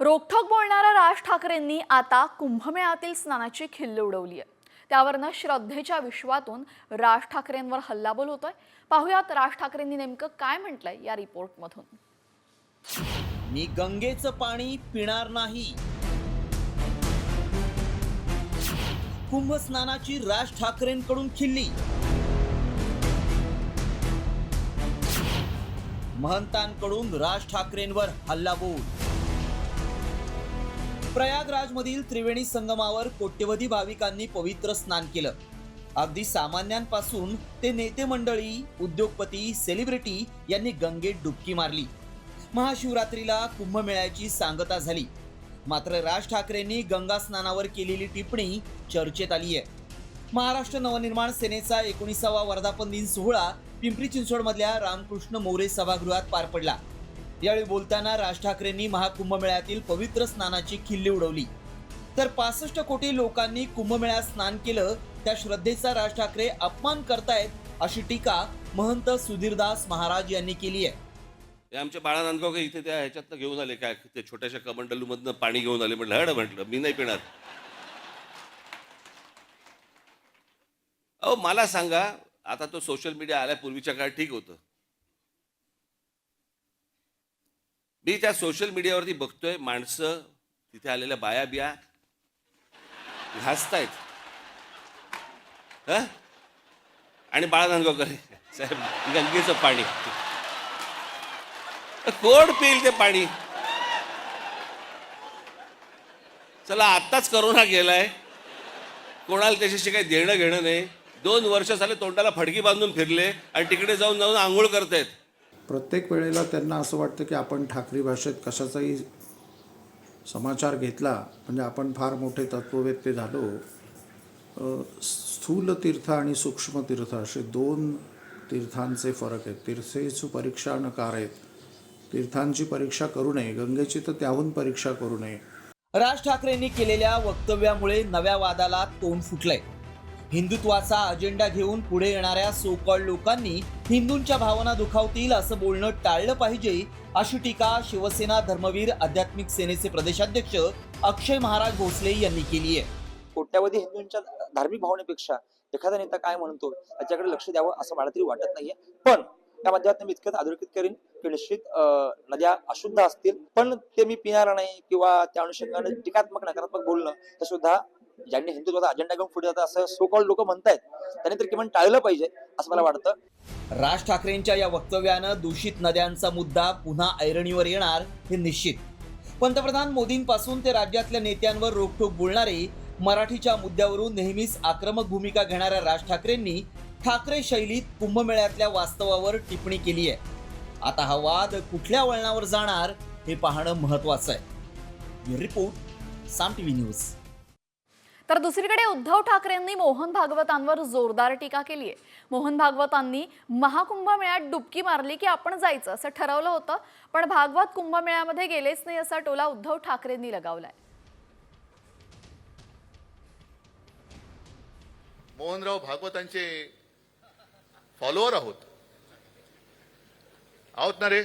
रोखोक बोलणाऱ्या राज ठाकरेंनी आता कुंभमेळातील स्नानाची खिल्ल उडवली आहे त्यावरनं श्रद्धेच्या विश्वातून राज ठाकरेंवर हल्लाबोल होतोय. पाहुयात राज ठाकरेंनी नेमकं काय म्हटलंय या रिपोर्टमधून. मी गंगेचं पाणी पिणार नाही. कुंभ स्नानाची राज ठाकरेंकडून खिल्ली. महंतांकडून राज ठाकरेंवर हल्लाबोल. प्रयागराजमधील त्रिवेणी संगमावर कोट्यवधी भाविकांनी पवित्र स्नान केलं. अगदी सामान्यांपासून ते नेते मंडळी उद्योगपती सेलिब्रिटी यांनी गंगेत डुबकी मारली. महाशिवरात्रीला कुंभमेळ्याची सांगता झाली. मात्र राज ठाकरेंनी गंगा स्नानावर केलेली टिप्पणी चर्चेत आली आहे. महाराष्ट्र नवनिर्माण सेनेचा एकोणीसावा वर्धापन दिन सोहळा पिंपरी चिंचवडमधल्या रामकृष्ण मोरे सभागृहात पार पडला. यावेळी बोलताना राज ठाकरेंनी महाकुंभमेळ्यातील पवित्र स्नानाची खिल्ली उडवली. तर पासष्ट कोटी लोकांनी कुंभमेळ्यात स्नान केलं त्या श्रद्धेचा राज ठाकरे अपमान करतायत अशी टीका महंत सुधीरदास महाराज यांनी केली आहे. आमच्या बाळा नांदगावकर इथे त्या ह्याच्यातनं घेऊन आले काय? ते छोट्याशा कमंडलूमधनं पाणी घेऊन आले म्हटलं हड म्हटलं मी नाही पिणार. अहो मला सांगा आता तो सोशल मीडिया आल्या पूर्वीच्या काळात ठीक होतं. मी त्या सोशल मीडियावरती बघतोय माणसं तिथे आलेल्या बाया बिया घासतायत. हं? आणि बाळा साहेब गंगेचं पाणी. कोण पिईल ते पाणी? चला आत्ताच करोना गेलाय. कोणाला त्याच्याशी काही देणं घेणं नाही. दोन वर्ष झाले तोंडाला फडकी बांधून फिरले आणि तिकडे जाऊन जाऊन आंघोळ करतायत. प्रत्येक वेळेला त्यांना असं वाटतं की आपण ठाकरी भाषेत कशाचाही समाचार घेतला म्हणजे आपण फार मोठे तत्ववेत्ते झालो स्थूल तीर्थ आणि सूक्ष्म तीर्थ असे दोन तीर्थांचे फरक आहेत. तीर्थे परीक्षा नकार आहेत? तीर्थांची परीक्षा करू नये गंगेची तर त्याहून परीक्षा करू नये. राज ठाकरेंनी केलेल्या वक्तव्यामुळे नव्या वादाला तोंड फुटलंय. हिंदुत्वाचा अजेंडा घेऊन पुढे येणाऱ्या सोकॉल लोकांनी हिंदूंच्या भावना दुखावतील असं बोलणं टाळलं पाहिजे अशी टीका शिवसेना धर्मवीर आध्यात्मिक सेनेचे प्रदेशाध्यक्ष अक्षय महाराज भोसले यांनी केली आहे. कोट्यावधी हिंदूंच्या धार्मिक भावनेपेक्षा एखादा नेता काय म्हणतो याच्याकडे लक्ष द्यावं असं मला तरी वाटत नाहीये. पण त्या माध्यमातून मी इतकंच अधोरेखित करीन की निश्चित नद्या अशुद्ध असतील पण ते मी पिणार नाही किंवा त्या अनुषंगाने टीकात्मक नकारात्मक बोलणं हे सुद्धा ज्यांनी हिंदुत्वाचा अजेंडा घेऊन पुढे जातात असं सो कॉल लोक म्हणतायत त्यांनी तर किमान टाळलं पाहिजे असं मला वाटतं. राज ठाकरेंच्या या वक्तव्यानं दूषित नद्यांचा मुद्दा पुन्हा ऐरणीवर येणार हे निश्चित. पंतप्रधान मोदींपासून ते राज्यातल्या नेत्यांवर रोखोक बोलणारे मराठीच्या मुद्द्यावरून नेहमीच आक्रमक भूमिका घेणाऱ्या राज ठाकरेंनी ठाकरे शैलीत कुंभमेळ्यातल्या वास्तवावर टिप्पणी केली आहे. आता हा वाद कुठल्या वळणावर जाणार हे पाहणं महत्वाचं आहे. Report Saam TV news. तर दुसरीकडे उद्धव ठाकरेंनी मोहन भागवतांवर जोरदार टीका केली आहे. मोहन भागवतांनी महाकुंभमेळ्यात डुबकी मारली की आपण जायचं असं ठरवलं होतं पण भागवत कुंभमेळ्यामध्ये गेलेच नाही असा टोला उद्धव ठाकरेंनी लगावलाय. मोहनराव भागवतांचे फॉलोअर आहोत. आहोत ना रे?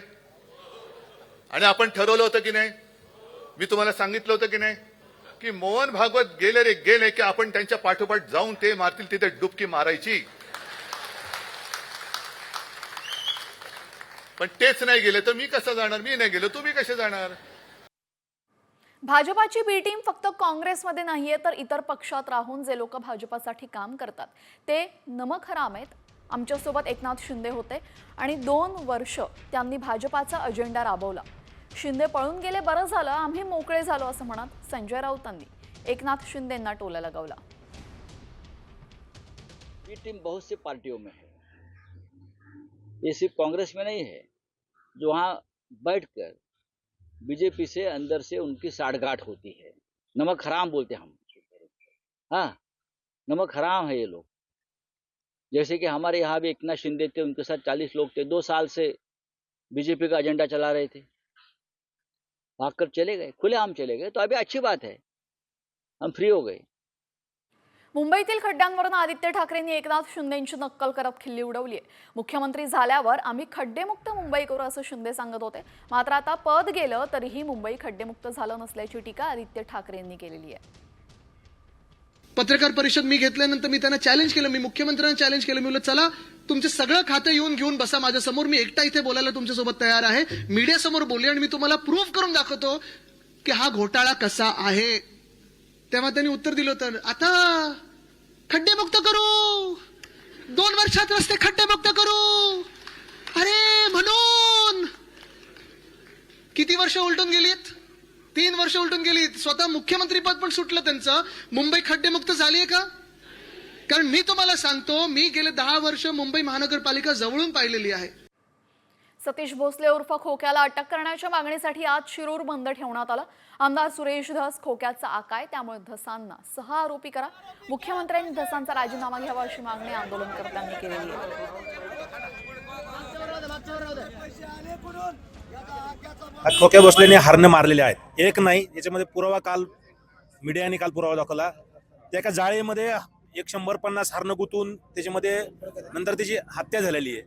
आणि आपण ठरवलं होतं की नाही? मी तुम्हाला सांगितलं होतं की नाही? की मोहन भागवत गेले रे गेले की आपण त्यांच्या पाठोपाठ जाऊन ते मारतील तिथे डुबकी मारायची. पण तेच नाही गेले तर मी कसं जाणार? मी नाही गेलो तुम्ही कसे जाणार? भाजपाची बी टीम फक्त काँग्रेसमध्ये नाहीये तर इतर पक्षात राहून जे लोक भाजपासाठी काम करतात ते नमक हराम आहेत. आमच्यासोबत एकनाथ शिंदे होते आणि दोन वर्ष त्यांनी भाजपाचा अजेंडा राबवला. शिंदे पळून गेले, बरं झालं. आम्ही मोकळे झालो संजय राऊतांनी एकनाथ शिंदेंना टोला लगावला. टीम बहुत सी पार्टियों में है. ये सिर्फ़ कांग्रेस में नहीं है, जो वहाँ बैठकर बीजेपी से अंदर से उनकी साठगांठ होती है. नमक हराम बोलते हम. हाँ नमक हराम है ये लोग. जैसे कि हमारे यहाँ भी एकनाथ शिंदे थे, उनके साथ चालीस लोग थे. दो साल से बीजेपी का एजेंडा चला रहे थे. भागकर चले गए खुलेआम चले गए तो अभी अच्छी बात है। हम फ्री हो गए। मुंबईतील खड्ड्यांवरून आदित्य ठाकरेंनी एकनाथ शिंदेंची नक्कल करत खिल्ली उडवली आहे. मुख्यमंत्री झाल्यावर आम्ही खड्डेमुक्त मुंबई करू असं शिंदे सांगत होते. मात्र आता पद गेलं तरीही मुंबई खड्डेमुक्त झालं नसल्याची टीका आदित्य ठाकरेंनी केलेली आहे. पत्रकार परिषद मी घेतल्यानंतर मी त्यांना चॅलेंज केलं मी मुख्यमंत्र्यांना चॅलेंज केलं. मी म्हणलं चला तुमचं सगळं खातं येऊन घेऊन बसा माझ्यासमोर. मी एकटा इथे बोलायला तुमच्यासोबत तयार आहे. मीडियासमोर बोलले आणि मी तुम्हाला प्रूव्ह करून दाखवतो की हा घोटाळा कसा आहे. तेव्हा त्यांनी उत्तर दिलं होतं आता खड्डे मुक्त करू. दोन वर्षात रस्ते खड्डेमुक्त करू. अरे म्हणून. किती वर्ष उलटून गेलीत? तीन वर्ष उलटून गेली. स्वतः मुख्यमंत्रीपद पण सुटलं त्यांचं. मुंबई खड्डेमुक्त झाली आहे का? कारण मी तुम्हाला सांगतो मी गेले दहा वर्ष मुंबई महानगरपालिका जवळून पाहिलेली आहे. सतीश भोसले उर्फ खोक्याला अटक करण्याच्या मागणीसाठी आज शिरूर बंद ठेवण्यात आलं. आमदार सुरेश धस खोक्याचा आकाय त्यामुळे धसांना सहा आरोपी करा. मुख्यमंत्र्यांनी धसांचा राजीनामा घ्यावा अशी मागणी आंदोलनकर्त्यांनी केलेली आहे. खोक्या बसल्याने हरणं मारलेले आहेत. एक नाही याच्यामध्ये पुरावा काल मीडियाने काल पुरावा दाखवला. त्या एका जाळीमध्ये एक शंभर पन्नास हरणं गुंतून त्याच्यामध्ये नंतर त्याची हत्या झालेली आहे.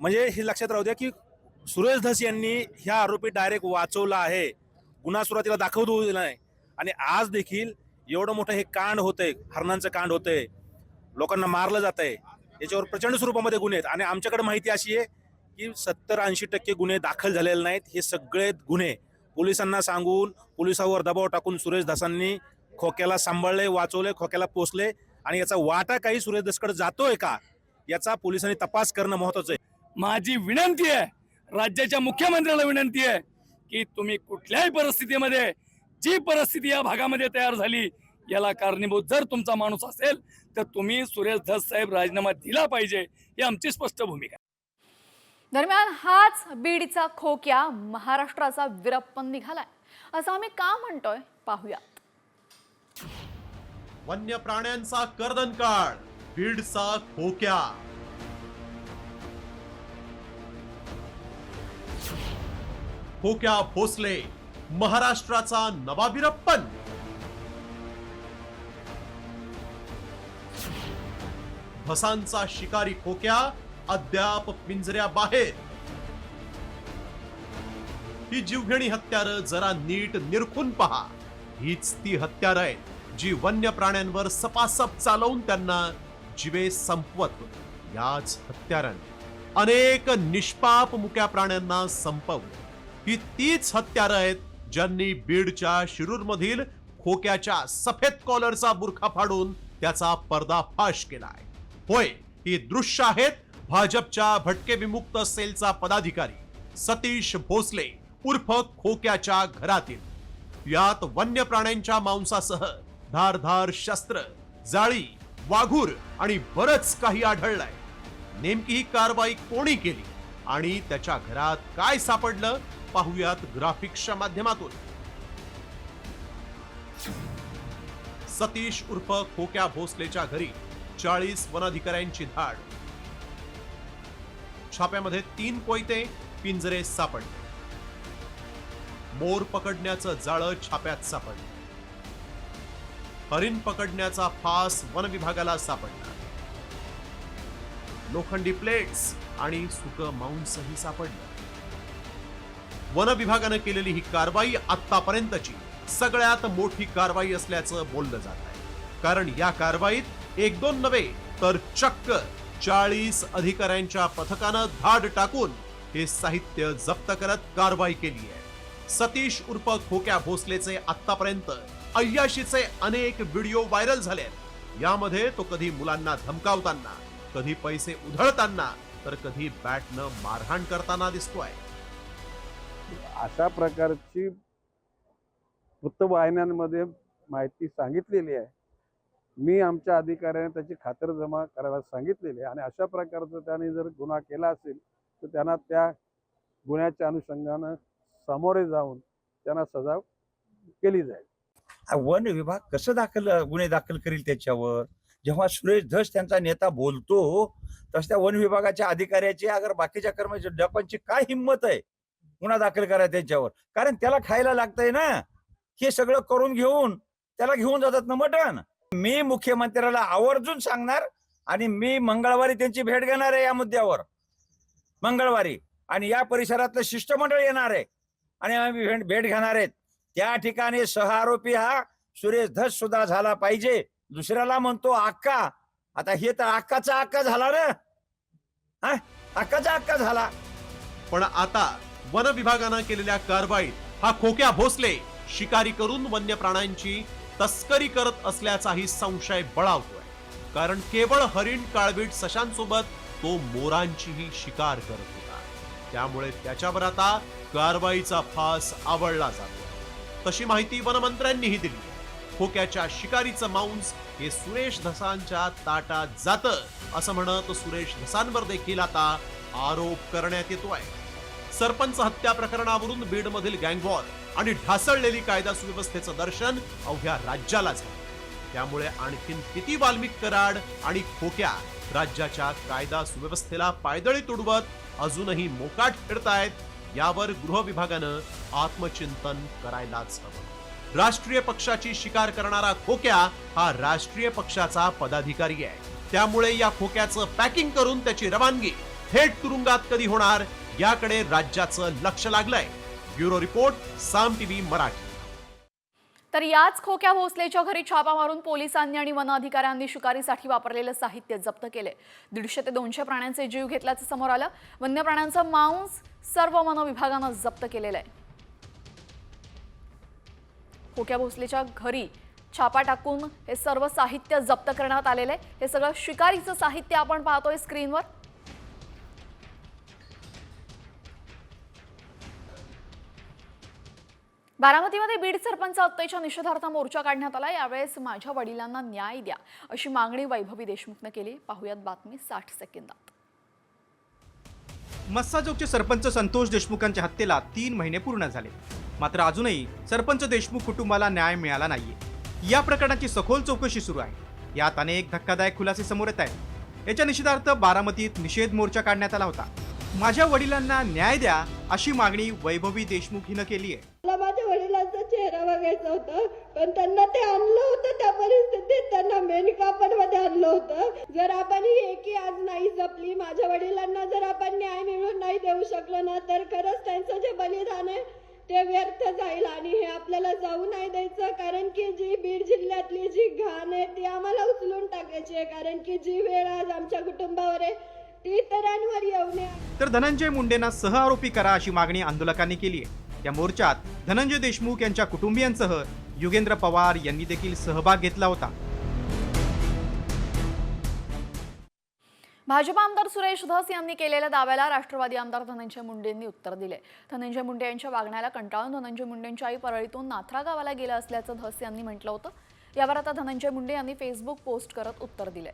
म्हणजे हे लक्षात राहू द्या की सुरेश धस यांनी ह्या आरोपी डायरेक्ट वाचवला आहे. गुन्हा सुरुवातीला दाखवतो दिला नाही. आणि आज देखील एवढं मोठं हे कांड होतंय हरणांचं कांड होतंय. लोकांना मारलं जात आहे याच्यावर प्रचंड स्वरूपामध्ये गुन्हे आहेत. आणि आमच्याकडे माहिती अशी आहे की सत्तर ऐंशी टक्के गुन्हे दाखल झालेले नाहीत हे सगळे गुन्हे पोलिसांना सांगून पोलिसावर दबाव टाकून सुरेश दासांनी खोक्याला सांभाळले वाचवले खोक्याला पोचले आणि याचा वाटा काही सुरेश दासकडे जातोय का याचा पोलिसांनी तपास करणं महत्वाचं आहे माझी विनंती आहे राज्याच्या मुख्यमंत्र्याला विनंती आहे की तुम्ही कुठल्याही परिस्थितीमध्ये जी परिस्थिती या भागामध्ये तयार झाली याला कारणीभूत जर तुमचा माणूस असेल तर तुम्ही सुरेश धस साहेब राजीनामा दिला पाहिजे ही आमची स्पष्ट भूमिका आहे. दरम्यान हाच बीडचा खोक्या महाराष्ट्राचा विरप्पन निघालाय. असं आम्ही का म्हणतोय? पाहूयात. वन्य प्राण्यांचा कर्दनकाळ बीडचा खोक्या. खोक्या भोसले महाराष्ट्राचा नवा बिरप्पन भसांचा शिकारी खोक्या अद्याप पिंजऱ्याबाहेर ही जीवघेणी हत्यार जरा नीट निरखून पहा. हीच ती हत्यार आहेत जी वन्य प्राण्यांवर सपासप चालवून त्यांना जिवे संपवत. याच हत्यारांनी अनेक निष्पाप मुक्या प्राण्यांना संपवलं. ही तीच हत्यार आहेत ज्यांनी बीडच्या शिरूरमधील खोक्याच्या सफेद कॉलरचा बुरखा फाडून त्याचा पर्दाफाश केलाय. होय ही दृश्य आहेत भाजपच्या भटके विमुक्त सेलचा पदाधिकारी सतीश भोसले उर्फ खोक्याच्या घरातील. यात वन्य प्राण्यांच्या मांसासह धारधार शस्त्र जाळी वाघूर आणि बरच काही आढळलंय. नेमकी ही कारवाई कोणी केली आणि त्याच्या घरात काय सापडलं पाहुयात ग्राफिक्सच्या माध्यमातून. सतीश उर्फ खोक्या भोसलेच्या घरी चाळीस वनाधिकाऱ्यांची धाड. छाप्यामध्ये तीन कोयते पिंजरे सापडले. मोर पकडण्याचं जाळं छाप्यात सापडलं. हरिण पकडण्याचा फास वन विभागाला सापडला. लोखंडी प्लेट्स आणि सुक मांसही सापडलं. वन विभागानं केलेली ही कारवाई आतापर्यंतची सगळ्यात मोठी कारवाई असल्याचं बोललं जात आहे कारण या कारवाईत एक दोन नव्हे तर चक्क चाळीस अधिकाऱ्यांच्या पथकानं धाड टाकून हे साहित्य जप्त करत कारवाई केली आहे. सतीश उर्फ खोक्या भोसलेचे आतापर्यंत अय्याशीचे अनेक व्हिडिओ व्हायरल झाले आहेत यामध्ये तो कधी मुलांना धमकावताना कधी पैसे उधळताना तर कधी बॅटनं मारहाण करताना दिसतोय. अशा प्रकारची वृत्तवाहिन्यांमध्ये माहिती सांगितलेली आहे. मी आमच्या अधिकाऱ्याने त्याची खातरजमा करायला सांगितलेली आहे. आणि अशा प्रकारचं त्याने जर गुन्हा केला असेल तर त्यांना त्या गुन्ह्याच्या अनुषंगानं सामोरे जाऊन त्यांना सजा केली जाईल. वन विभाग कसं दाखल गुन्हे दाखल करील त्याच्यावर? जेव्हा सुरेश धस त्यांचा नेता बोलतो तस त्या वन विभागाच्या अधिकाऱ्याची अगर बाकीच्या कर्मचारी लोकांची काय हिंमत आहे गुन्हा दाखल करा त्याच्यावर? कारण त्याला खायला लागतंय ना. हे सगळं करून घेऊन त्याला घेऊन जातात ना मटण. मी मुख्यमंत्र्याला आवर्जून सांगणार आणि मी मंगळवारी त्यांची भेट घेणार आहे या मुद्द्यावर. मंगळवारी. आणि या परिसरातलं शिष्टमंडळ येणार आहे. आणि आम्ही भेट भेट घेणार आहेत. त्या ठिकाणी सह आरोपी हा सुरेश धस सुद्धा झाला पाहिजे. दुसऱ्याला म्हणतो आक्का. आता हे तर आक्काचा आक्का झाला ना? हा? अक्काचा अक्का झाला. पण आता वन विभागानं केलेल्या कारवाईत हा खोक्या भोसले. शिकारी करून वन्य प्राण्यांची तस्करी करत असल्याचाही संशय बळावतोय. कारण केवळ हरिण काळबीट सशांसोबत तो मोरांचीही शिकार करत होता. त्यामुळे त्याच्यावर आता कारवाईचा फास आवळला जातो. तशी माहिती वनमंत्र्यांनीही दिली. खोक्याच्या शिकारीचं मांस हे सुरेश धसांच्या ताटात जात असं म्हणत सुरेश धसांवर देखील आता आरोप करण्यात येतोय. सरपंच हत्या प्रकरणावरून बीडमधील गँगवॉर आणि ढासळलेली कायदा सुव्यवस्थेचं दर्शन अवघ्या राज्याला झालं. त्यामुळे आणखीन किती वाल्मिक कराड आणि खोक्या राज्याच्या कायदा सुव्यवस्थेला पायदळी तुडवत अजूनही मोकाट फिरतायत यावर गृह विभागानं आत्मचिंतन करायलाच हवं. राष्ट्रीय पक्षाची शिकार करणारा खोक्या हा राष्ट्रीय पक्षाचा पदाधिकारी आहे. त्यामुळे या खोक्याचं पॅकिंग करून त्याची रवानगी थेट तुरुंगात कधी होणार याकडे राज्याचं लक्ष लागलंय. Bureau report Saam TV Marathi. तर याच खोक्या भोसलेच्या घरी छापा मारून पोलिसांनी आणि वन अधिकाऱ्यांनी शिकारीसाठी वापरलेलं साहित्य जप्त केले दीडशे ते दोनशे प्राण्यांचे जीव घेतल्याचं समोर आलं. वन्य प्राण्यांचं मांस सर्व वन विभागानं जप्त केलेलं आहे खोक्या भोसलेच्या घरी छापा टाकून हे सर्व साहित्य जप्त करण्यात आलेलं आहे हे सगळं शिकारीचं साहित्य आपण पाहतोय स्क्रीनवर. बारामतीमध्ये बीड सरपंच हत्येच्या निषेधार्थ मोर्चा काढण्यात आला. यावेळेस माझ्या वडिलांना न्याय द्या अशी मागणी वैभवी देशमुखनं केली. पाहुयात बातमी साठ सेकंदात. मस्साजोगचे सरपंच संतोष देशमुखांच्या हत्येला तीन महिने पूर्ण झाले. मात्र अजूनही सरपंच देशमुख कुटुंबाला न्याय मिळाला नाहीये. या प्रकरणाची सखोल चौकशी सुरू आहे. यात अनेक धक्कादायक खुलासे समोर येत आहेत. याच्या निषेधार्थ बारामतीत निषेध मोर्चा काढण्यात आला होता. माझ्या वडिलांना न्याय द्या अशी मागणी वैभवी देशमुख हिनं केली आहे मला माझ्या वडिलांचा चेहरा बघायचा होता पण त्यांना ते आणलं होतं त्या परिस्थितीत. त्यांना मेनका पण मध्ये आणलं होतं. जर आपण ही एकी आज नाही जपली माझ्या वडिलांना जर आपण न्याय मिळवून नाही देऊ शकलो ना तर खरंच त्यांचं जे बलिदान आहे ते व्यर्थ जाईल आणि हे आपल्याला जाऊ नाही द्यायचं. कारण की जी बीड जिल्ह्यातली जी घाण आहे ती आम्हाला उचलून टाकायची आहे. कारण की जी वेळ आज आमच्या कुटुंबावर आहे ती इतरांवर येऊ नये. तर धनंजय मुंडेंना सहआरोपी करा अशी मागणी आंदोलकांनी केली आहे. या मोर्चात धनंजय देशमुख यांच्या कुटुंबियांसह युगेंद्र पवार यांनी देखील सहभाग घेतला होता. भाजप आमदार सुरेश धस यांनी केलेल्या दाव्याला राष्ट्रवादी आमदार धनंजय मुंडेंनी उत्तर दिले. धनंजय मुंडे यांच्या वागण्याला कंटाळून धनंजय मुंडेंच्या आई परळीतून नाथरा गावाला गेलं असल्याचं धस यांनी म्हटलं होतं. यावर आता धनंजय मुंडे यांनी फेसबुक पोस्ट करत उत्तर दिले.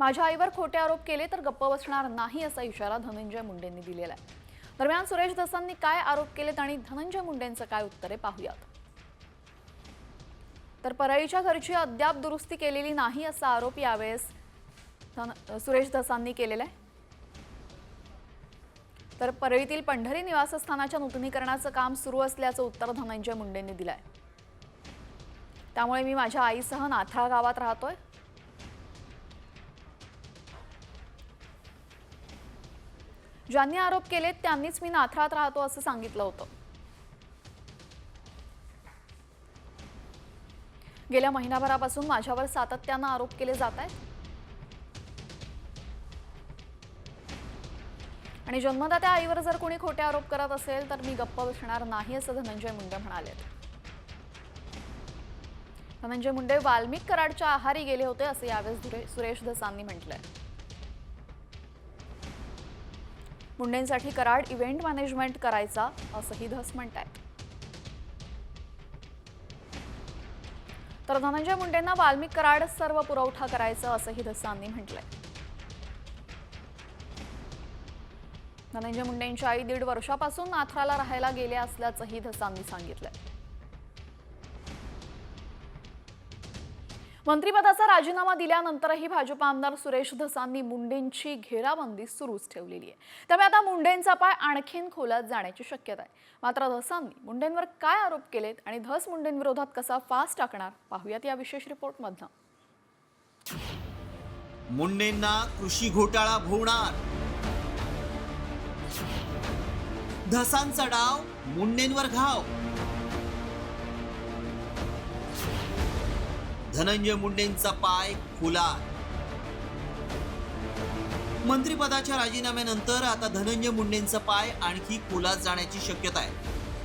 माझ्या आईवर खोटे आरोप केले तर गप्प बसणार नाही असा इशारा धनंजय मुंडेंनी दिलेला आहे. दरम्यान सुरेश दसांनी काय आरोप केलेत आणि धनंजय मुंडेंचं काय उत्तर आहे पाहूयात. तर परळीच्या घरची अद्याप दुरुस्ती केलेली नाही असा आरोप यावेळेस धन- सुरेश धसांनी केलेला आहे. तर परळीतील पंढरी निवासस्थानाच्या नूतनीकरणाचं काम सुरू असल्याचं उत्तर धनंजय मुंडेंनी दिलंय. त्यामुळे मी माझ्या आईसह नाथाळ गावात राहतोय. ज्यांनी आरोप केलेत त्यांनीच मी नाथरात राहतो असं सांगितलं होतं. गेल्या महिनाभरापासून माझ्यावर सातत्यानं आरोप केले जात आहेत. आणि जन्मदात्या आईवर जर कोणी खोटे आरोप करत असेल तर मी गप्प बसणार नाही असं धनंजय मुंडे म्हणाले धनंजय मुंडे वाल्मिक कराडच्या आहारी गेले होते असं यावेळेस सुरेश धसांनी म्हटलंय. मुंडेंसाठी कराड इव्हेंट मॅनेजमेंट करायचा असंही धस म्हणतायत. तर धनंजय मुंडेंना वाल्मिक कराड सर्व पुरवठा करायचं असंही धसांनी म्हटलंय. धनंजय मुंडेंच्या आई दीड वर्षापासून नाथराला राहायला गेल्या असल्याचंही धसांनी सांगितलंय. मंत्रिपदाचा राजीनामा दिल्यानंतरही भाजप आमदार सुरेश धसांनी मुंडेंची घेराबंदी सुरूच ठेवलेली आहे. त्यामुळे आता मुंडेंचा पाय आणखीन खोलात जाण्याची शक्यता आहे. मात्र धसांनी मुंडेंवर काय आरोप केलेत आणि धस मुंडेंविरोधात कसा फास्ट टाकणार? पाहूयात या विशेष रिपोर्टमधनं. मुंडेंना कृषी घोटाळा भोवणार धसांचा डाव मुंडेंवर घाव. धनंजय मुंडेंचा पाय खुला. मंत्रिपदाच्या राजीनाम्यानंतर आता धनंजय मुंडेंचा पाय आणखी खोलात जाण्याची शक्यता आहे.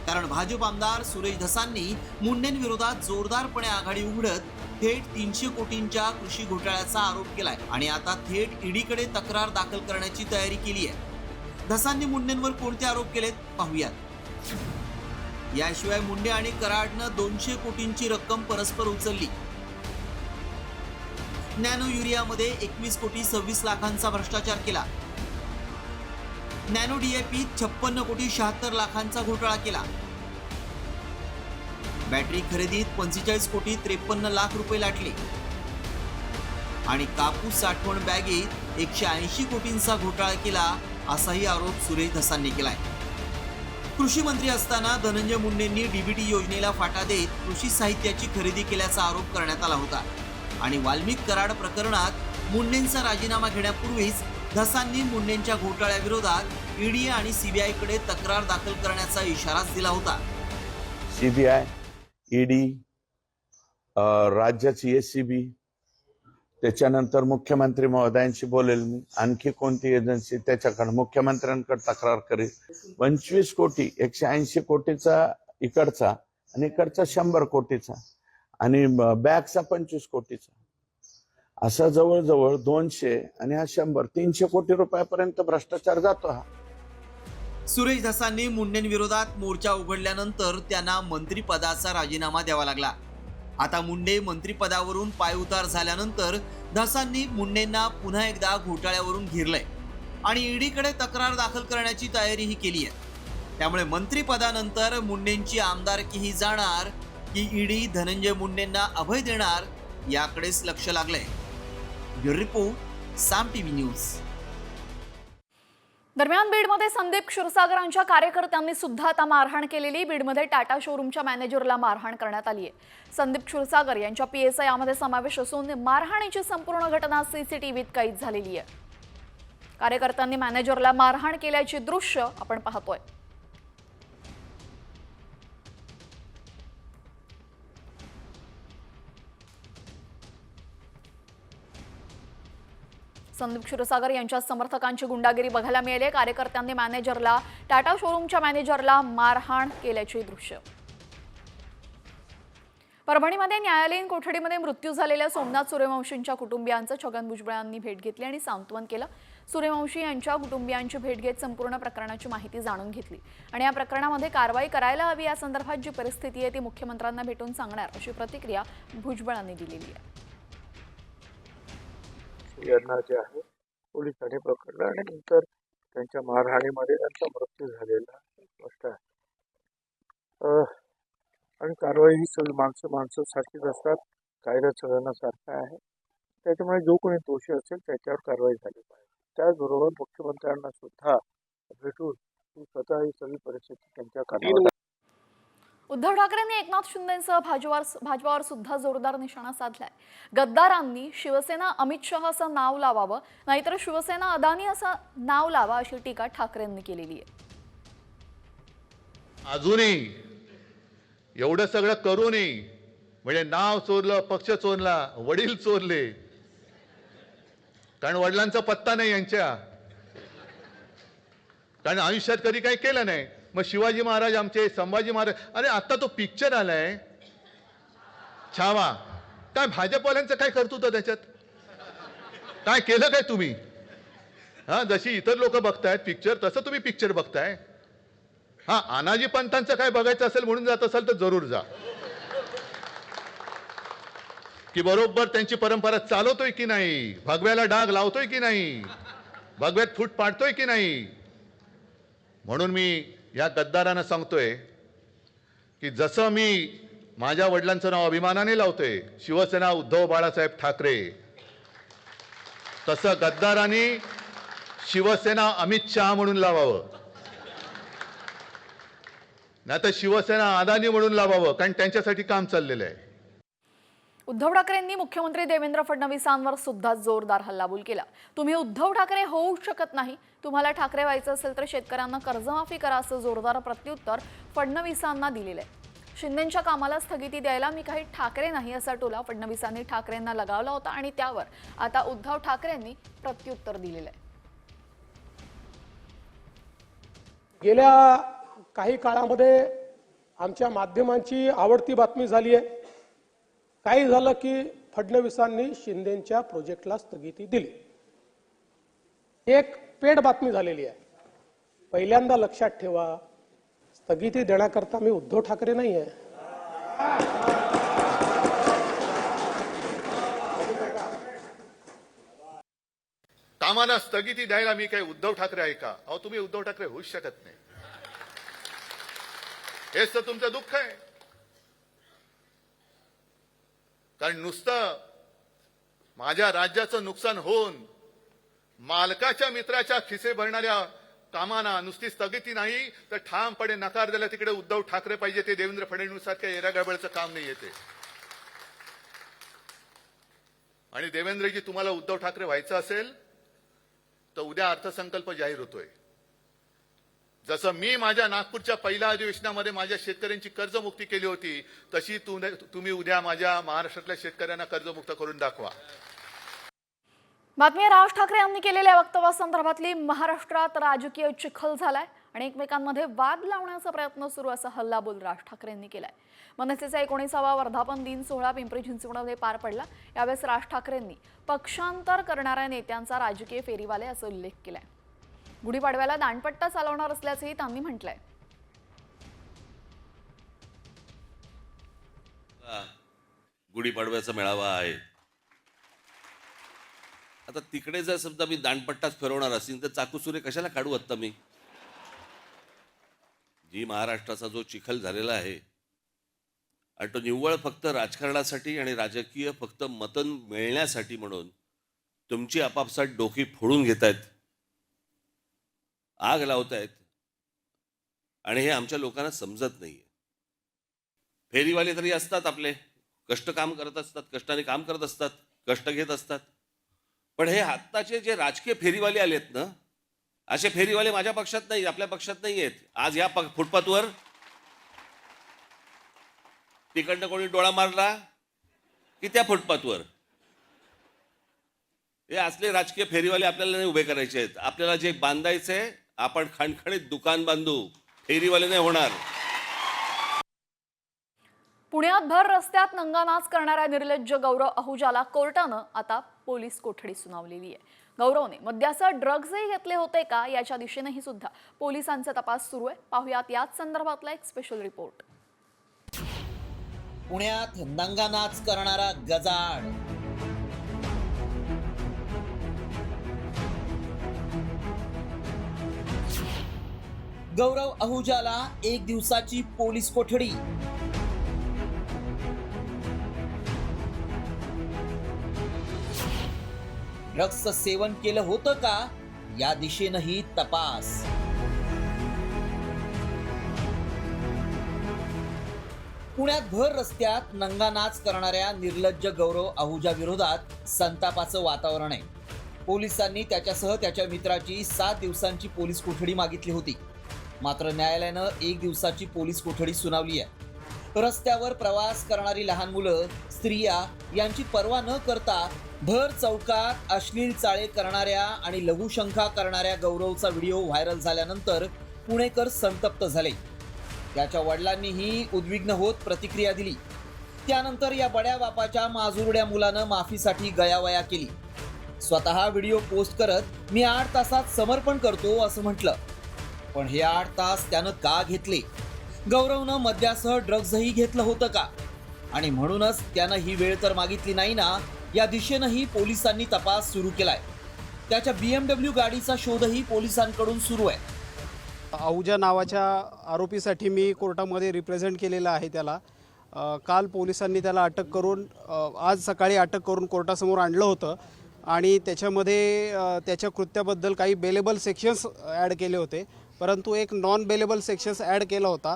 कारण भाजप आमदार सुरेश धसांनी मुंडेंविरोधात जोरदारपणे आघाडी उघडत थेट तीनशे कोटींच्या कृषी घोटाळ्याचा आरोप केलाय आणि आता थेट ईडीकडे तक्रार दाखल करण्याची तयारी केली आहे धसांनी मुंडेंवर कोणते आरोप केलेत पाहूयात. याशिवाय मुंडे आणि कराडनं दोनशे कोटींची रक्कम परस्पर उचलली. नॅनो युरियामध्ये एकवीस कोटी सव्वीस लाखांचा भ्रष्टाचार केला. नॅनो डीएपी छप्पन्न कोटी शहात्तर लाखांचा घोटाळा केला. बॅटरी खरेदीत पंचेचाळीस कोटी त्रेपन्न लाख रुपये लाटले. आणि कापूस साठवण बॅगेत एकशे ऐंशी कोटींचा घोटाळा केला असाही आरोप सुरेश धसांनी केलाय. कृषी मंत्री असताना धनंजय मुंडेंनी डीबीटी योजनेला फाटा देत कृषी साहित्याची खरेदी केल्याचा आरोप करण्यात आला होता. आणि वाल्मिक कराड प्रकरणात मुंडेंचा राजीनामा घेण्यापूर्वीच धसांनी मुंडेंच्या घोटाळ्याविरोधात ईडी आणि सीबीआयकडे तक्रार दाखल करण्याचा इशाराच दिला होता. सीबीआय ईडी राज्याची एस सी बी त्याच्यानंतर मुख्यमंत्री महोदयांशी बोलेल. मी आणखी कोणती एजन्सी त्याच्याकडे मुख्यमंत्र्यांकडे तक्रार करेल. पंचवीस कोटी एकशे ऐंशी कोटीचा इकडचा आणि इकडचा शंभर कोटीचा. आणि बॅगचा पंचवीस कोटीचा. असा जवळजवळ दोनशे आणि हा शंभर तीनशे कोटी रुपयापर्यंत भ्रष्टाचार जातो हा. सुरेश धसांनी मुंडेंविरोधात मोर्चा उघडल्यानंतर त्यांना मंत्रिपदाचा राजीनामा द्यावा लागला. आता मुंडे मंत्रिपदावरून पायउतार झाल्यानंतर धसांनी मुंडेंना पुन्हा एकदा घोटाळ्यावरून घेरलंय आणि ईडीकडे तक्रार दाखल करण्याची तयारीही केली आहे त्यामुळे मंत्रिपदानंतर मुंडेंची आमदारकीही जाणार की ईडी धनंजय मुंडेंना अभय देणार याकडेच लक्ष लागलंय. Bureau report Saam TV news. दरम्यान बीडमध्ये संदीप क्षीरसागरांच्या कार्यकर्त्यांनी सुद्धा आता मारहाण केलेली. बीडमध्ये टाटा शोरूमच्या मॅनेजरला मारहाण करण्यात आली आहे संदीप क्षीरसागर यांच्या पी एस आय यामध्ये समावेश असून मारहाणीची संपूर्ण घटना सीसीटीव्हीत कैद झालेली आहे कार्यकर्त्यांनी मॅनेजरला मारहाण केल्याची दृश्य आपण पाहतोय. संदीप क्षीरसागर यांच्या समर्थकांची गुंडागिरी बघायला मिळाली. कार्यकर्त्यांनी मॅनेजरला टाटा शोरूमच्या मॅनेजरला मारहाण केल्याची दृश्य. परभणीमध्ये न्यायालयीन कोठडीमध्ये मृत्यू झालेल्या सोमनाथ सूर्यवंशींच्या कुटुंबियांचं छगन भुजबळांनी भेट घेतली आणि सांत्वन केलं. सूर्यवंशी यांच्या कुटुंबियांची भेट घेत संपूर्ण प्रकरणाची माहिती जाणून घेतली आणि या प्रकरणामध्ये कारवाई करायला हवी या संदर्भात जी परिस्थिती आहे ती मुख्यमंत्र्यांना भेटून सांगणार अशी प्रतिक्रिया भुजबळांनी दिलेली आहे. यांना जे आहे पोलिसांनी पकडलं आणि नंतर त्यांच्या मारहाणीमध्ये त्यांचा मृत्यू झालेला स्पष्ट आहे. आणि कारवाई ही सगळी माणसं माणसं सारखीच असतात कायदा सगळ्यांना आहे. त्याच्यामुळे जो कोणी दोषी असेल त्याच्यावर कारवाई झाली पाहिजे. त्याचबरोबर मुख्यमंत्र्यांना सुद्धा भेटून स्वतः ही सगळी परिस्थिती त्यांच्या कानावर उद्धव ठाकरेंनी एकनाथ शिंदेसह भाजपावर भाजपावर सुद्धा जोरदार निशाणा साधलाय. गद्दारांनी शिवसेना अमित शहा असं नाव लावावं नाहीतर शिवसेना अदानी असं नाव लावा अशी टीका ठाकरेंनी केलेली आहे. अजूनही एवढं सगळं करूनही म्हणजे नाव चोरलं पक्ष चोरला वडील चोरले कारण वडिलांचा पत्ता नाही यांच्या. कारण आयुष्यात कधी काही केलं नाही. मग शिवाजी महाराज आमचे संभाजी महाराज अरे आता तो पिक्चर आलाय. छावा. काय भाजपवाल्यांचं काय करतो त्याच्यात? काय केलं काय तुम्ही? हा जशी इतर लोक बघतायत पिक्चर तसं तुम्ही पिक्चर बघताय. हा अनाजी पंतांचं काय बघायचं असेल म्हणून जात असाल तर जरूर जा. की बरोबर त्यांची परंपरा चालवतोय की नाही? भगव्याला डाग लावतोय की नाही? भगव्यात फूट पाडतोय की नाही? म्हणून मी या गद्दारांना सांगतोय की जसं मी माझ्या वडिलांचं नाव अभिमानाने लावतोय शिवसेना उद्धव बाळासाहेब ठाकरे तसं गद्दारांनी शिवसेना अमित शहा म्हणून लावावं. नाही तर शिवसेना अदानी म्हणून लावावं कारण त्यांच्यासाठी काम चाललेलं आहे. उद्धव ठाकरेंनी मुख्यमंत्री देवेंद्र फडणवीसांवर सुद्धा जोरदार हल्लाबोल केला. तुम्ही उद्धव ठाकरे होऊ शकत नाही तुम्हाला ठाकरे व्हायचं असेल तर शेतकऱ्यांना कर्जमाफी करा असं जोरदार प्रत्युत्तर फडणवीसांना दिलेलं आहे. शिंदेच्या कामाला स्थगिती द्यायला मी काही ठाकरे नाही असा टोला फडणवीसांनी ठाकरेंना लगावला होता आणि त्यावर आता उद्धव ठाकरेंनी प्रत्युत्तर दिलेलं आहे. गेल्या काही काळामध्ये आमच्या माध्यमांची आवडती बातमी झाली आहे. काही झालं की फडणवीसांनी शिंदेच्या प्रोजेक्टला स्थगिती दिली. एक पेड बातमी झालेली आहे. पहिल्यांदा लक्षात ठेवा स्थगिती देण्याकरता मी उद्धव ठाकरे नाही आहे. कामाला स्थगिती द्यायला मी काही उद्धव ठाकरे आहे का? अहो तुम्ही उद्धव ठाकरे होऊच शकत नाही. हेच तर तुमचं दुःख आहे. कारण नुसतं माझ्या राज्याचं नुकसान होऊन मालकाच्या मित्राच्या खिसे भरणाऱ्या कामांना नुसती स्थगिती नाही तर ठामपणे नकार दिला तिकडे उद्धव ठाकरे पाहिजे ते देवेंद्र फडणवीस सारख्या एरागडबडचं काम नाही येते. आणि देवेंद्रजी तुम्हाला उद्धव ठाकरे व्हायचं असेल तर उद्या अर्थसंकल्प जाहीर होतोय. जसं मी माझ्या नागपूरच्या पहिल्या अधिवेशनामध्ये माझ्या शेतकऱ्यांची कर्जमुक्ती केली होती तशी तुम्ही उद्या माझ्या महाराष्ट्रातल्या शेतकऱ्यांना कर्जमुक्त करून दाखवा. बातमी राज ठाकरे यांनी केलेल्या वक्तव्यासंदर्भातली महाराष्ट्रात राजकीय चिखल झालाय आणि एकमेकांमध्ये वाद लावण्याचा प्रयत्न सुरू असा हल्लाबोल राज ठाकरे यांनी केलाय. मनसेचा एकोणीसावा वर्धापन दिन सोहळा पिंपरी चिंचवडमध्ये पार पडला. यावेळेस राज ठाकरेंनी पक्षांतर करणाऱ्या नेत्यांचा राजकीय फेरीवाले असा उल्लेख केलाय. गुढीपाडव्याला दांडपट्टा चालवणार असल्याचंही त्यांनी म्हटलंय. गुढीपाडव्याचा मेळावा आहे. आता तिकडे जर समजा मी दांडपट्टाच फिरवणार असेल तर चाकूसुरे कशाला काढू आत्ता मी? जी महाराष्ट्राचा जो चिखल झालेला आहे आणि तो निव्वळ फक्त राजकारणासाठी आणि राजकीय फक्त मतन मिळण्यासाठी म्हणून तुमची आपापसात डोकी फोडून घेत आहेत आग लावतायत. आणि हे आमच्या लोकांना समजत नाहीये. फेरीवाले तरी असतात आपले. कष्ट काम करत असतात कष्टाने काम करत असतात कष्ट घेत असतात. पण हे आत्ताचे जे राजकीय फेरीवाले आलेत ना असे फेरीवाले माझ्या पक्षात नाही आपल्या पक्षात नाही आहेत. आज या फुटपाथवर तिकडनं कोणी डोळा मारला की त्या फुटपाथवर. हे असले राजकीय फेरीवाले आपल्याला नाही उभे करायचे आहेत. आपल्याला जे बांधायचे आपण खणखणीत दुकान बांधू फेरीवाले नाही होणार. पुण्यात भर रस्त्यात नंगानाच करणाऱ्या निर्लज्ज गौरव अहुजाला कोर्टानं आता पोलीस कोठडी सुनावलेली आहे. गौरवने मद्यासह ड्रग्जही घेतले होते का याच्या दिशेनेही सुद्धा पोलिसांचा तपास सुरू आहे. पाहुयात याच संदर्भातला एक स्पेशल रिपोर्ट पुण्यात नंगानाच करणारा गजाड गौरव अहुजाला एक दिवसाची पोलीस कोठडी. ड्रग्सचं सेवन केलं होतं का? या दिशेनंही तपास. पुण्यात भर रस्त्यात नंगानाच करणाऱ्या निर्लज्ज गौरव आहुजा विरोधात संतापाचं वातावरण आहे. पोलिसांनी त्याच्यासह त्याच्या मित्राची सात दिवसांची पोलीस कोठडी मागितली होती. मात्र न्यायालयानं एक दिवसाची पोलीस कोठडी सुनावली आहे. रस्त्यावर प्रवास करणारी लहान मुलं स्त्रिया यांची पर्वा न करता भर चौकात अश्लील चाळे करणाऱ्या आणि लघुशंका करणाऱ्या गौरवचा व्हिडिओ व्हायरल झाल्यानंतर पुणेकर संतप्त झाले. त्याच्या वडिलांनीही उद्विग्न होत प्रतिक्रिया दिली. त्यानंतर या बड्या बापाच्या माजुरड्या मुलानं माफीसाठी गयावया केली. स्वतः व्हिडिओ पोस्ट करत मी आठ तासात समर्पण करतो असं म्हटलं. पण हे आठ तास त्यानं का घेतले? गौरवनं मद्यासह ड्रग्जही घेतलं होतं का? आणि म्हणूनच त्यानं ही वेळ तर मागितली नाही ना या दिशेनंही पोलिसांनी तपास सुरू केलाय. त्याच्या बी एम डब्ल्यू गाडीचा शोधही पोलिसांकडून सुरू आहे. आहुजा नावाच्या आरोपीसाठी मी कोर्टामध्ये रिप्रेझेंट केलेलं आहे त्याला. काल पोलिसांनी त्याला अटक करून आज सकाळी अटक करून कोर्टासमोर आणलं होतं. आणि त्याच्यामध्ये त्याच्या कृत्याबद्दल काही बेलेबल सेक्शन्स ॲड केले होते. परंतु एक नॉन बेलेबल सेक्शन्स ॲड केला होता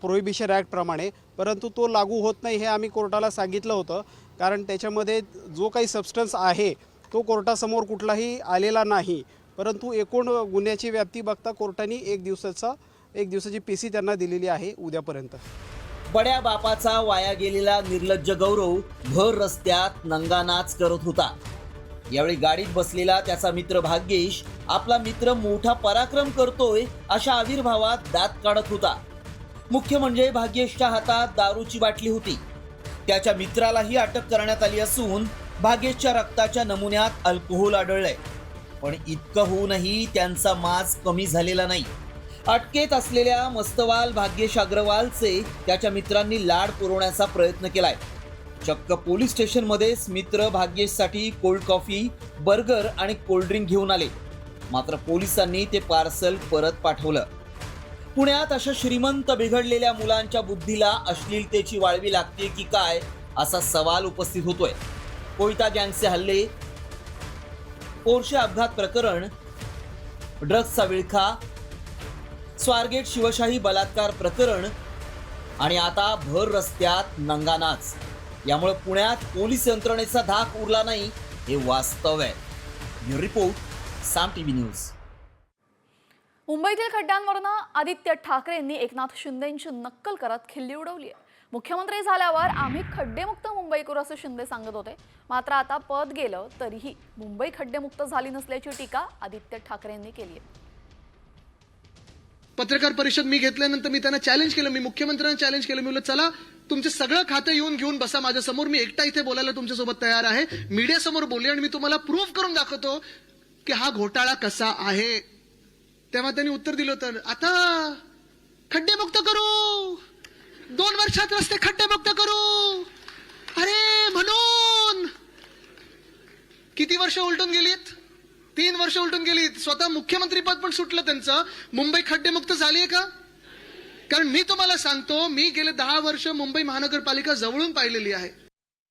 प्रोहिबिशन ॲक्टप्रमाणे परंतु तो लागू होत नाही हे आम्ही कोर्टाला सांगितलं होतं. कारण त्याच्यामध्ये जो काही सबस्टन्स आहे तो कोर्टासमोर कुठलाही आलेला नाही. परंतु एकूण गुन्ह्याची व्याप्ती बघता कोर्टाने एक दिवसाचा एक दिवसाची पी सी त्यांना दिलेली आहे उद्यापर्यंत. बड्या बापाचा वाया गेलेला निर्लज्ज गौरव भर रस्त्यात नंगानाच करत होता. यावेळी गाडीत बसलेला त्याचा मित्र भाग्येश आपला मित्र मोठा पराक्रम करतोय अशा आविर्भावात दात काढत होता. मुख्य म्हणजे भाग्येशच्या हातात दारूची बाटली होती. त्याच्या मित्रालाही अटक करण्यात आली असून भाग्येशच्या रक्ताच्या नमुन्यात अल्कोहोल आढळलंय. पण इतकं होऊनही त्यांचा माज कमी झालेला नाही. अटकेत असलेल्या मस्तवाल भाग्येश अग्रवालचे त्याच्या मित्रांनी लाड पुरवण्याचा प्रयत्न केलाय. चक्क पोलीस स्टेशनमध्येच मित्र भाग्येशसाठी कोल्ड कॉफी बर्गर आणि कोल्ड्रिंक घेऊन आले. मात्र पोलिसांनी ते पार्सल परत पाठवलं. पुण्यात अशा श्रीमंत बिघडलेल्या मुलांच्या बुद्धीला अश्लीलतेची वाळवी लागते की काय असा सवाल उपस्थित होतोय. कोयता गँगचे हल्ले पोर्शे अपघात प्रकरण ड्रग्सचा विळखा स्वारगेट शिवशाही बलात्कार प्रकरण आणि आता भर रस्त्यात नंगानाच. यामुळे पुण्यात पोलीस यंत्रणेचा धाक उरला नाही हे वास्तव आहे. Bureau report Saam TV news. मुंबईतील खड्ड्यांवरनं आदित्य ठाकरेंनी एकनाथ शिंदेंची नक्कल करत खिल्ली उडवली आहे. मुख्यमंत्री झाल्यावर आम्ही खड्डेमुक्त मुंबई करू असं शिंदे सांगत होते. मात्र आता पद गेलं तरीही मुंबई खड्डेमुक्त झाली नसल्याची टीका आदित्य ठाकरेंनी केली आहे. पत्रकार परिषद मी घेतल्यानंतर मी त्यांना चॅलेंज केलं मी मुख्यमंत्र्यांना चॅलेंज केलं. मी म्हणलं चला तुमचे सगळं खातं येऊन घेऊन बसा माझ्यासमोर. मी एकटा इथे बोलायला तुमच्यासोबत तयार आहे. मीडियासमोर बोलले आणि मी तुम्हाला प्रूव्ह करून दाखवतो की हा घोटाळा कसा आहे. तेव्हा त्यांनी उत्तर दिलं होतं आता खड्डे मुक्त करू. दोन वर्षात रस्ते खड्डेमुक्त करू. अरे म्हणून. किती वर्ष उलटून गेलीत? तीन वर्ष उलटून गेली. स्वतः मुख्यमंत्री पद पण सुटलं त्यांचं. मुंबई खड्डेमुक्त झाली आहे का? कारण मी तुम्हाला सांगतो मी गेले दहा वर्ष मुंबई महानगरपालिका जवळून पाहिलेली आहे.